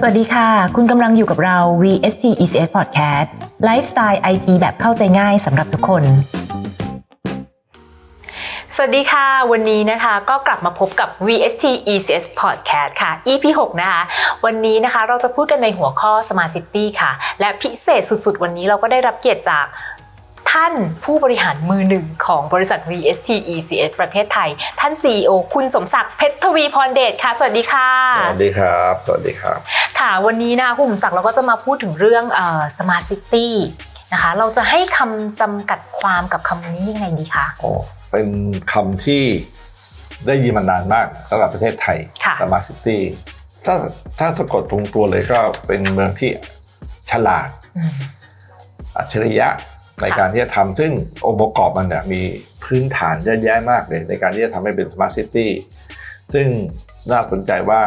สวัสดีค่ะ คุณกำลังอยู่กับเรา VST ECS Podcast ไลฟ์สไตล์ IT แบบเข้าใจง่ายสำหรับทุกคน สวัสดีค่ะ วันนี้นะคะก็กลับมาพบกับ VST ECS Podcast ค่ะ EP 6 นะคะ วันนี้นะคะเราจะพูดกันในหัวข้อ Smart City ค่ะ และพิเศษสุดๆ วันนี้เราก็ได้รับเกียรติจาก ท่านผู้บริหารมือหนึ่งของบริษัท VST ECS ประเทศไทย ท่าน CEO คุณสมศักดิ์เพชรทวีพรเดชค่ะ สวัสดีค่ะ สวัสดีครับ สวัสดีครับ ค่ะ วันนี้นะคะคุณสมศักดิ์เราก็จะมาพูดถึงเรื่องเอ่อ Smart City นะคะ เราจะให้คำจำกัดความกับคำนี้ยังไงดีคะโอ้เป็นคำที่ได้ยินมานานมากสำหรับประเทศไทยค่ะสมาร์ทซิตี้ถ้าถ้าสะกดตรงตัวเลยก็เป็นเมืองที่ฉลาดอืมอัจฉริยะ ในค่ะการที่จะทำซึ่งองค์ประกอบมันเนี่ยมีพื้นฐานเยอะแยะมากเลย ในการที่จะทำให้เป็นสมาร์ทซิตี้ซึ่งน่าสนใจว่า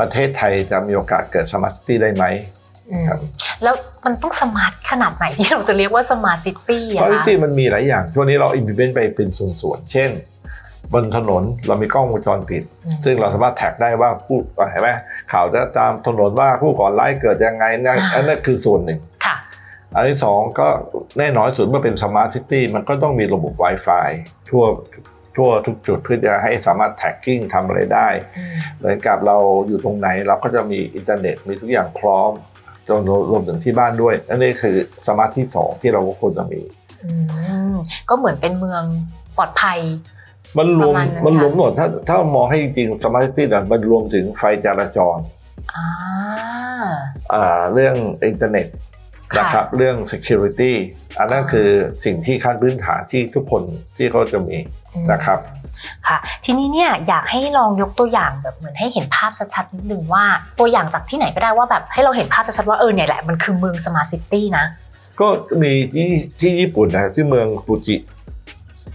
ประเทศไทยจะมีโอกาสเกิดสมาร์ทซิตี้ได้ไหมอืมครับแล้วมันต้องสมาร์ทขนาดไหนที่เราจะเรียกว่าสมาร์ทซิตี้สมาอะร์ทซิคะตี้มันมีหลายอย่างช่วงนี้เรา implement ไปเป็นส่วนๆเช่น บนถนนเรามีกล้องวงจรปิดอืมซึ่งเราสามารถแท็กได้ว่าผู้เห็นไหมข่าวจะตามถนนว่าผู้ก่อร้ายเกิดยังไงนั่นอ่าอันนั้นคือส่วนหนึ่งค่ะ อันที่สองก็แน่นอนสุดเมื่อเป็นสมาร์ทซิตี้มันก็ต้องมีระบบ Wi-Fi ทั่วทั่วทุกจุดเพื่อจะให้สามารถแท็กกิ้งทำอะไรได้อืมเหมือนกับเราอยู่ตรงไหนเราก็จะมีอินเทอร์เน็ตมีทุกอย่างพร้อมจนรวมถึงที่บ้านด้วยอันนี้คือสมาร์ทที่สองที่เราก็ควรจะมีอืมก็เหมือนเป็นเมืองปลอดภัยมันรวมประมาณนั้นมันรวมค่ะหมดถ้าถ้ามองให้จริงสมาร์ทซิตี้มันรวมถึงไฟจราจรอ่าอ่าเรื่องอินเทอร์เน็ตค่ะ นะครับเรื่อง security อันนั้นคือสิ่งที่ขั้นพื้นฐานที่ทุกคนที่เขาจะมีอืมนะครับค่ะทีนี้เนี่ยอยากให้ลองยกตัวอย่างแบบเหมือนให้เห็นภาพชัดๆนิดนึงว่า ตัวอย่างจากที่ไหนก็ได้ว่าแบบให้เราเห็นภาพชัดๆว่าเออเนี่ยแหละมันคือเมืองสมาร์ทซิตี้นะก็มีที่ที่ญี่ปุ่นนะครับที่เมืองฟูจิ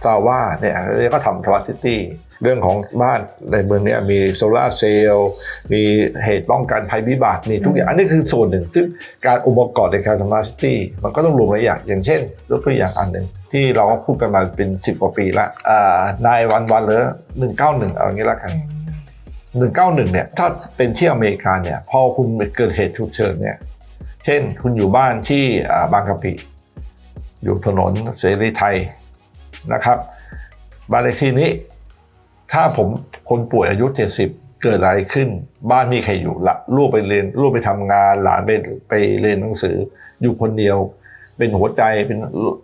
ซาว่าเนี่ยเรียกก็ทำสมาร์ทซิตี้เรื่องของบ้านในเมืองเนี้มีโซลาร์เซลล์มีเหตุป้องกันภัยพิบัติมีทุกอย่างอันนี้คือส่วนหนึ่ง ซึ่งการองค์ประกอบในการทำสมาร์ทซิตี้มันก็ต้องรวมหลายอย่าง อย่างเช่นยกตัวอย่างอันหนึ่งที่เราก็พูดกันมาเป็น 10 กว่าปีละอ่านายวันวันหรือ191 เอาอย่างนี้ละกัน 191 เนี่ยถ้าเป็นที่อเมริกาเนี่ยพอคุณเกิดเหตุฉุกเฉินเนี่ยเช่นคุณอยู่บ้านที่บางกะปิอยู่ถนนเสรีไทย นะครับบ้านเลขที่นี้ ถ้าผมคนป่วยอายุ 70 เกิดอะไรขึ้น บ้านมีใครอยู่ละลูกไปเรียนลูกไปทำงานหลานไปไปเรียนหนังสือ อยู่คนเดียว เป็นหัวใจเป็น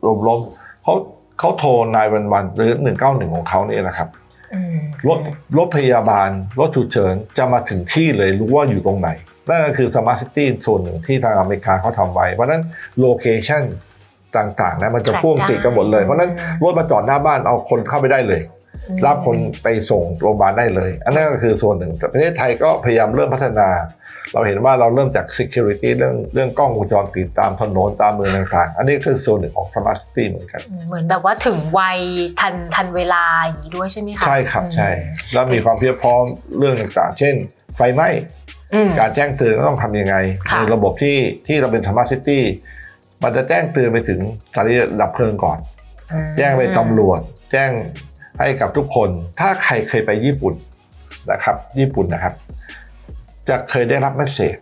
ลมล้มเขาเขาโทรนายวันวันหรือ 191 ของเขาเนี่ยนะครับอืมรถรถพยาบาลรถฉุกเฉินจะมาถึงที่เลยรู้ว่าอยู่ตรงไหนนั่นก็คือสมาร์ทซิตี้ส่วนหนึ่งที่ทางอเมริกาเขาทำไว้ เพราะฉะนั้นโลเคชัน ต่างๆนะมันจะพ่วงติดกันหมดเลย เพราะฉะนั้นรถมาจอดหน้าบ้านเอาคนเข้าไปได้เลยอืมรับคนไปส่งโรงพยาบาลได้เลย อันนั้นก็คือส่วนหนึ่งแต่ประเทศไทยก็พยายามเริ่มพัฒนา เราเห็นว่าเราเริ่มจาก security เรื่องเรื่องกล้องวงจรปิดตามถนนตามเมืองต่างๆ อันนี้คือส่วนหนึ่งของ smart city เหมือนกันอืมเหมือนแบบว่าถึงวัยทันทันเวลาอย่างนี้ด้วยใช่ไหมคะใช่ครับอืมใช่แล้วมีความเพียบพร้อมเรื่องต่างๆ เช่น ไฟไหม้อืมการแจ้งเตือนต้องทำยังไงค่ะในระบบที่ที่เราเป็นสมาร์ทซิตี้ มันจะแจ้งเตือนไปถึงสถานีดับเพลิงก่อนอืมแจ้งไปตำรวจ แจ้งให้กับทุกคน ถ้าใครเคยไปญี่ปุ่นนะครับ ญี่ปุ่นนะครับ จะเคยได้รับเมสเซจ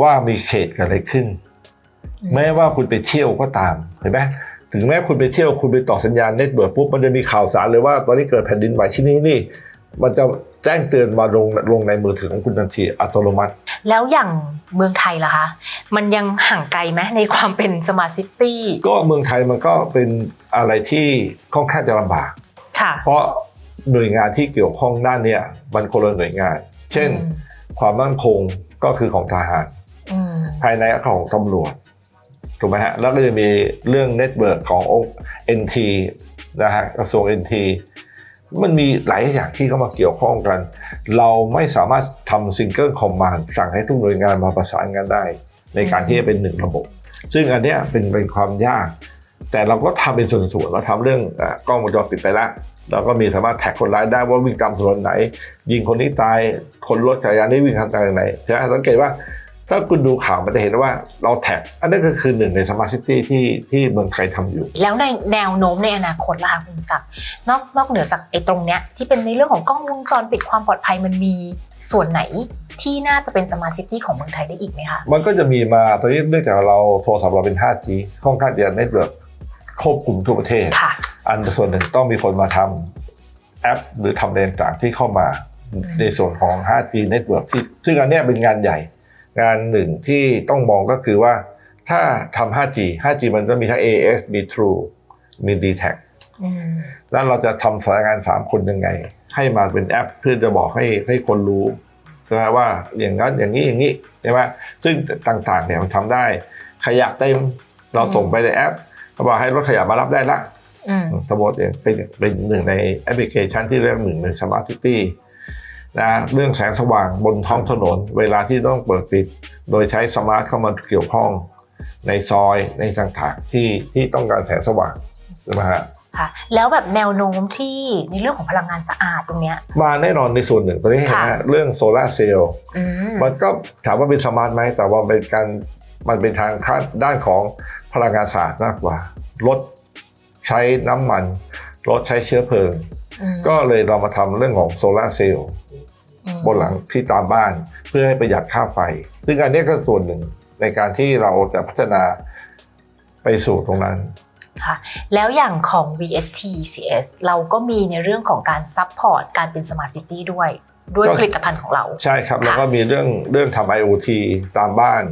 ว่ามีเขตเกิดอะไรขึ้น แม้ว่าคุณไปเที่ยวก็ตามเห็นไหมถึงแม้คุณไปเที่ยวคุณไปต่อสัญญาณเน็ตเบิร์กปุ๊บมันจะมีข่าวสารเลยว่าตอนนี้เกิดแผ่นดินไหวที่นี่นี่ มันจะแจ้งเตือนมาลงลงในมือถือของคุณทันทีอัตโนมัติ แล้วอย่างเมืองไทยล่ะคะ มันยังห่างไกลไหมในความเป็นสมาร์ทซิตี้ก็เมืองไทยมันก็เป็นอะไรที่ค่อนข้างจะลำบากค่ะเพราะหน่วยงานที่เกี่ยวข้องด้านเนี้ยมันคนละหน่วยงาน เช่นอืมความมั่นคงก็คือของทหารอืมภายในก็ของตำรวจถูกไหมฮะแล้วก็จะมีเรื่องเน็ตเวิร์กขององค์ NT นะฮะกระทรวง NT มันมีหลายอย่างที่เข้ามาเกี่ยวข้องกัน เราไม่สามารถทำซิงเกิลคอมมานด์สั่งให้ทุกหน่วยงานมาประสานกันได้ ในการที่จะเป็นหนึ่งระบบ ซึ่งอันเนี้ยเป็นเป็นความยาก แต่เราก็ทำเป็นส่วนๆเราทำเรื่องอกล้องวงจรปิดไปแล้วเราก็มีสามารถแท็กคนร้ายได้ว่าวิ่งตามถนนไหน ยิงคนนี้ตายคนรถจักรยานนี้วิ่งทางทางไหนใช่ไหมสังเกตว่า ถ้าคุณดูข่าวมันจะเห็นว่าเราแท็ก อันนั้นก็คือหนึ่งในสมาร์ทซิตี้ที่ที่เมืองไทยทำอยู่ แล้วในแนวโน้มในอนาคตล่ะคะคุณศักดิ์นอกนอกเหนือจากไอ้ตรงเนี้ยที่เป็นในเรื่องของกล้องวงจรปิดความปลอดภัยมันมีส่วนไหนที่น่าจะเป็นสมาร์ทซิตี้ของเมืองไทยได้อีกไหมคะ มันก็จะมีมาตอนนี้เนื่องจากเราโทรศัพท์เราเป็น 5G ค่อนข้างจะเน็ตเวิร์กควบคุมทั่วประเทศค่ะอันส่วนหนึ่งต้องมีคนมาทำแอป หรือทำอะไรต่างๆที่เข้ามาในส่วนของ 5G Network ที่ซึ่งอันเนี้ยเป็นงานใหญ่ งานหนึ่งที่ต้องมองก็คือว่าถ้าทำ 5G 5G มันก็มีทั้ง AS มี True มี d t แทอืมแล้วเราจะทำสายงาน3คนยังไง ให้มาเป็นแอปเพื่อจะบอกให้ให้คนรู้นะว่าอย่างนั้นอย่างนี้อย่างนี้ใช่ไหมซึ่งต่างๆเนี่ยมันทำได้ ขยะเต็มเราส่งไปในแอปเขาบอกให้รถขยะมารับได้ละอืมสมมติเนี่ยเป็นเป็นหนึ่งในแอปพลิเคชันที่เรียกหนึ่งในสมาร์ทซิตี้ นะเรื่องแสงสว่างบนท้องถนน เวลาที่ต้องเปิดปิด โดยใช้สมาร์ทเข้ามาเกี่ยวข้องในซอยในต่างๆที่ที่ต้องการแสงสว่างใช่ไหมฮะค่ะแล้วแบบแนวโน้มที่ในเรื่องของพลังงานสะอาดตรงเนี้ยมาแน่นอนในส่วนหนึ่งตอนนี้เห็นไหมค่ะฮะเรื่องโซลาร์เซลล์อืมมันก็ถามว่าเป็นสมาร์ทไหมแต่ว่าเป็นการมันเป็นทางด้านของพลังงานสะอาดมากกว่าลดใช้น้ำมันลดใช้เชื้อเพลิงอืมก็เลยเรามาทำเรื่องของโซลาร์เซลล์อืม บนหลังที่ตามบ้านเพื่อให้ประหยัดค่าไฟ ซึ่งอันนี้ก็ส่วนหนึ่งในการที่เราจะพัฒนาไปสู่ตรงนั้นค่ะแล้วอย่างของ VST CS เราก็มีในเรื่องของการซัพพอร์ตการเป็นสมาร์ทซิตี้ด้วย ด้วยก็ผลิตภัณฑ์ของเรา ใช่ครับค่ะแล้วก็มีเรื่องเรื่องทำ IoT ตามบ้าน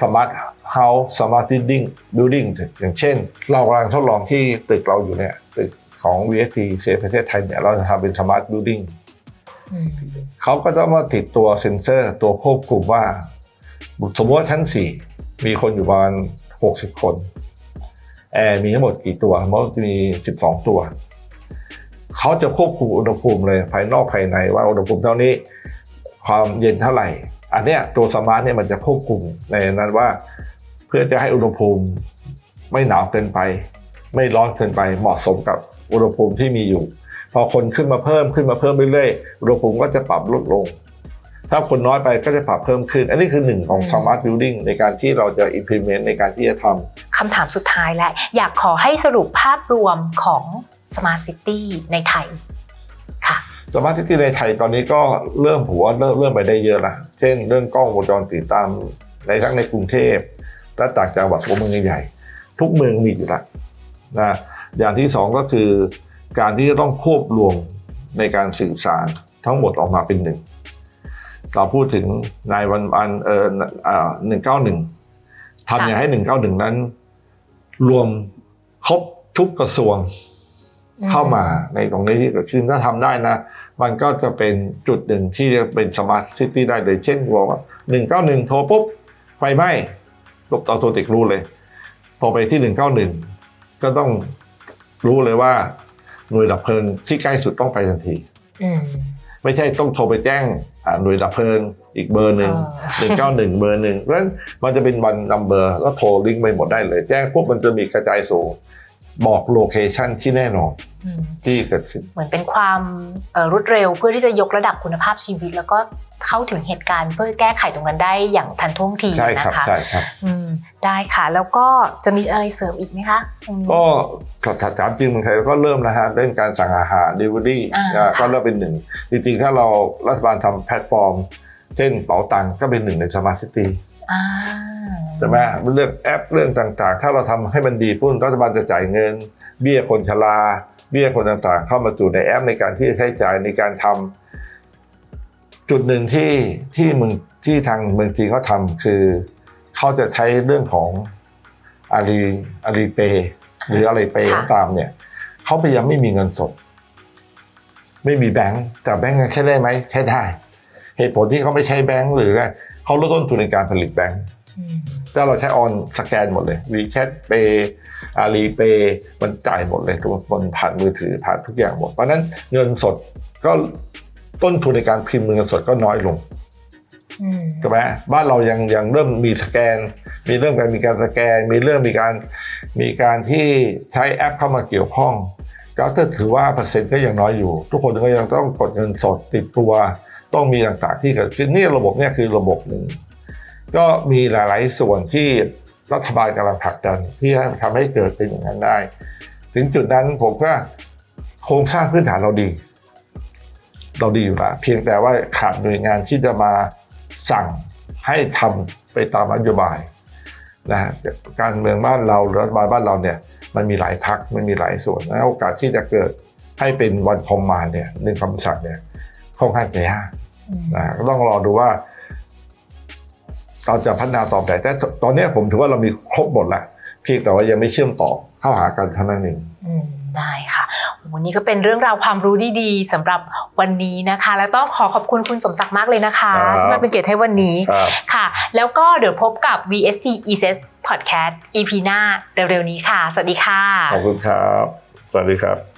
Smart House Smart Building Building อย่างเช่น เรากำลังทดลองที่ตึกเราอยู่เนี่ยตึกของ VST เซฟประเทศไทยเนี่ยเราจะทำเป็น Smart Building อืม เขาก็ต้องมาติดตัวเซ็นเซอร์ตัวควบคุมว่า สมมติว่าชั้น4มีคนอยู่ประมาณ60คนแอร์มีทั้งหมดกี่ตัวมันก็มี12ตัว เขาจะควบคุมอุณหภูมิเลยภายนอกภายในว่าอุณหภูมิเท่านี้ ความเย็นเท่าไหร่ อันเนี้ยตัวสมาร์ทเนี่ยมันจะควบคุมในนั้นว่า เพื่อจะให้อุณหภูมิไม่หนาวเกินไป ไม่ร้อนเกินไปเหมาะสมกับอุณหภูมิที่มีอยู่ พอคนขึ้นมาเพิ่มขึ้นมาเพิ่มเรื่อยๆอุณหภูมิก็จะปรับลดลง ถ้าคนน้อยไปก็จะปรับเพิ่มขึ้น อันนี้คือหนึ่งของอืม smart building ในการที่เราจะ implement ในการที่จะทำคำถามสุดท้ายและอยากขอให้สรุปภาพรวมของ Smart City ในไทยค่ะสมาร์ทซิตี้ในไทยตอนนี้ก็เริ่มผัวาเริ่มเริ่มไปได้เยอะละเช่นเรื่องกล้องวงจรปิดตามในทั้งในกรุงเทพและต่างจังหวัดหัวเมืองใหญ่ๆทุกเมืองมีอยู่ละนะอย่างที่สองก็คือ การที่จะต้องควบรวมในการสื่อสารทั้งหมดออกมาเป็นหนึ่งเราพูดถึงนายวันวันเออหนึ่งเก้าหนึ่งทำอย่างให้หนึ่งเก้าหนึ่งนั้น รวมครบทุกกระทรวงเข้ามาในตรงนี้ที่เกิดขึ้นถ้าทำได้นะ มันก็จะเป็นจุดหนึ่งที่จะเป็นสมาร์ทซิตี้ได้เลยเช่นบอกว่าหนึ่งเก้าหนึ่งโทรปุ๊บไฟไหม้ปุ๊บเอาตัวติกรู้เลยโทรไปที่หนึ่งเก้าหนึ่งก็ต้องรู้เลยว่า หน่วยดับเพลิงที่ใกล้สุดต้องไปทันทีอืมไม่ใช่ต้องโทรไปแจ้งอ่าหน่วยดับเพลิงอีกเบอร์หนึ่งอ๋หนึ่งเก้าหนึ่งเบอร์หนึ่งเพราะฉะนั้นมันจะเป็นวันนัมเบอร์แล้วโทรลิงก์ไปหมดได้เลย แจ้งปุ๊บมันจะมีกระจายสู่ บอกโลเคชันที่แน่นอนอืมที่เกิดขึ้นเหมือนเป็นความเอ่อรวดเร็วเพื่อที่จะยกระดับคุณภาพชีวิต แล้วก็เข้าถึงเหตุการณ์เพื่อแก้ไขตรงนั้นได้อย่างทันท่วงทีใช่ครับนะคะใช่ครับอืมได้ค่ะ แล้วก็จะมีอะไรเสริมอีกไหมคะตรงนี้ก็ถามจริงเมืองไทยก็เริ่มแล้วฮะเรื่องการสั่งอาหารดิวรี่อ่าก็ค่ะเริ่มเป็นหนึ่งจริงๆถ้าเรารัฐบาลทำแพลตฟอร์ม เช่นเป๋าตังค์ก็เป็นหนึ่งในสมาร์ทซิตี้อ่า ใช่ไหมเรื่องแอปเรื่องต่างๆ ถ้าเราทำให้มันดีพุ่นรัฐบาลจะจ่ายเงิน เบี้ยคนชราเบี้ยคนต่างๆ เข้ามาสู่ในแอปในการที่จะใช้จ่ายในการทำจุดหนึ่งที่ที่เมึงที่ทางเมืองจีนเขาทำคือเขาจะใช้เรื่องของอาลีอาลีเปหรืออะไรเปค่ะก็ตามเนี่ยเขาพยายามไม่มีเงินสด ไม่มีแบงก์แต่แบงก์ใช้ได้ไหมใช้ได้ เหตุผลที่เขาไม่ใช้แบงก์หรืออะไรเขาลดต้นทุนในการผลิตแบงก์อืม ถ้าเราใช้ออนสแกนหมดเลย WeChat Pay อาลีเปย์มันจ่ายหมดเลยทุกคนผ่านมือถือผ่านทุกอย่างหมด เพราะฉะนั้นเงินสดก็ต้นทุนในการพิมพ์เงินสดก็น้อยลงอืมใช่ไหมบ้านเรายังยังเริ่มมีสแกน มีเรื่องการมีการสแกน มีเรื่องมีการมีการที่ใช้แอปเข้ามาเกี่ยวข้อง ก็ถือว่าเปอร์เซ็นต์ก็ยังน้อยอยู่ ทุกคนก็ยังต้องกดเงินสดติดตัว ต้องมีต่างๆที่เกิดขึ้นนี่ระบบเนี่ยคือระบบหนึ่ง ก็มีหลาย ๆ ส่วนที่รัฐบาลกำลังผลักดันที่ทำให้เกิดเป็นอย่างนั้นได้ ถึงจุดนั้นผมก็โครงสร้างพื้นฐานเราดี เราดีอยู่แล้วเพียงแต่ว่าขาดหน่วยงานที่จะมาสั่งให้ทำไปตามนโยบายนะการเมืองบ้านเราหรือรัฐบาลบ้านเราเนี่ยมันมีหลายพักมันมีหลายส่วนและโอกาสที่จะเกิดให้เป็นวันคอมมานเนี่ยหนึ่งคำสั่งเนี่ยค่อนข้างจะยากนะฮะก็ต้องรอดูว่า เราจะพัฒนาต่อไปแต่ตอนเนี้ยผมถือว่าเรามีครบหมดแล้วเพียงแต่ว่ายังไม่เชื่อมต่อเข้าหากันเท่านั้นเองอืมได้ค่ะวันนี้ก็เป็นเรื่องราวความรู้ดีๆสำหรับวันนี้นะคะ และต้องขอขอบคุณคุณสมศักดิ์มากเลยนะคะครับที่มาเป็นเกียรติให้วันนี้ครับค่ะ แล้วก็เดี๋ยวพบกับ VST ESS Podcast EP หน้าเร็วๆนี้ค่ะ สวัสดีค่ะ ขอบคุณครับ สวัสดีครับ